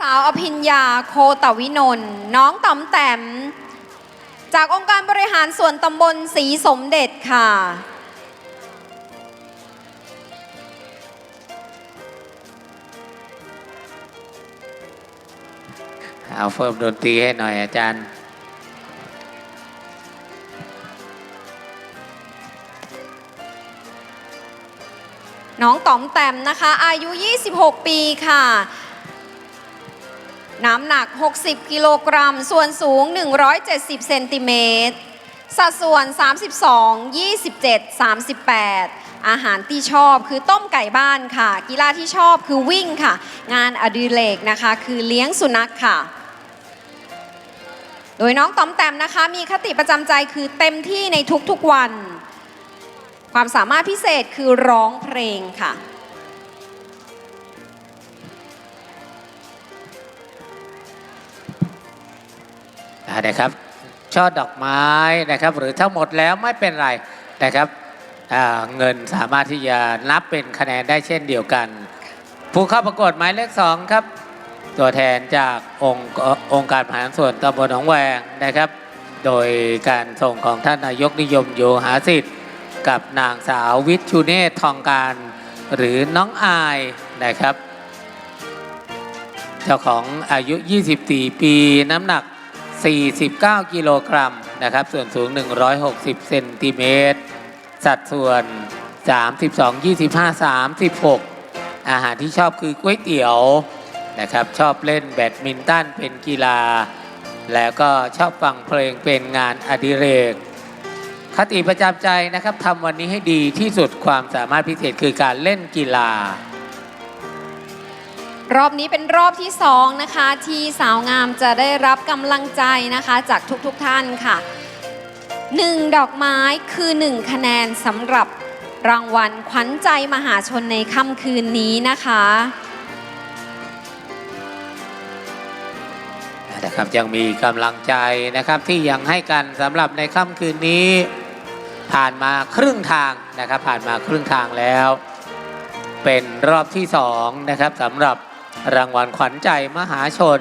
สาวอภิญญาโคตวินนท์น้องต๋อมแต้มจากองค์การบริหารส่วนตำบลศรีสมเด็จค่ะ เอาเฟิร์มดนตรีให้หน่อยอาจารย์ น้องต๋อมแต้มนะคะ อายุ 26 ปีค่ะ น้ำหนัก 60 กิโลกรัม ส่วนสูง 170 เซนติเมตร สัดส่วน 32 27 38 อาหารที่ชอบคือต้มไก่บ้านค่ะ กีฬาที่ชอบคือวิ่งค่ะ งานอดิเรกนะคะ คือเลี้ยงสุนัขค่ะ โดยน้องต๋อมแต้มนะคะ มีคติประจำใจคือเต็มที่ในทุกๆวัน ความสามารถพิเศษคือร้องเพลงค่ะ นะครับช่อดอกไม้นะครับ หรือทั้งหมดแล้วไม่เป็นไรนะครับเงินสามารถที่จะนับเป็นคะแนนได้เช่นเดียวกัน ผู้เข้าประกวดหมายเลขสองครับ ตัวแทนจากองค์องค์การบริหารส่วนตำบลหนองแวงนะครับ โดยการส่งของท่านนายกนิยมโยหาสิทธิ์ กับนางสาววิชุเนศทองการหรือน้องอายนะครับ เจ้าของอายุ 24 ปีน้ำหนัก 49 กิโลกรัมนะครับ ส่วนสูง 160 เซนติเมตร สัดส่วน 32 25 36 อาหารที่ชอบคือก๋วยเตี๋ยวนะครับ ชอบเล่นแบดมินตันเป็นกีฬา แล้วก็ชอบฟังเพลงเป็นงานอดิเรก คติประจำใจนะครับทำวันนี้ให้ดีที่สุดความสามารถพิเศษคือการเล่นกีฬา รอบนี้เป็นรอบที่สองนะคะ ที่สาวงามจะได้รับกำลังใจนะคะจากทุกๆทท่านค่ะหนึ่งดอกไม้คือหนึ่งคะแนนสำหรับรางวัลขวัญใจมหาชนในค่ำคืนนี้นะคะนะครับยังมีกำลังใจนะครับที่ยังให้กันสำหรับในค่ำคืนนี้ ผ่านมาครึ่งทางนะครับ ผ่านมาครึ่งทางแล้ว เป็นรอบที่สองนะครับสำหรับ รางวัลขวัญใจมหาชน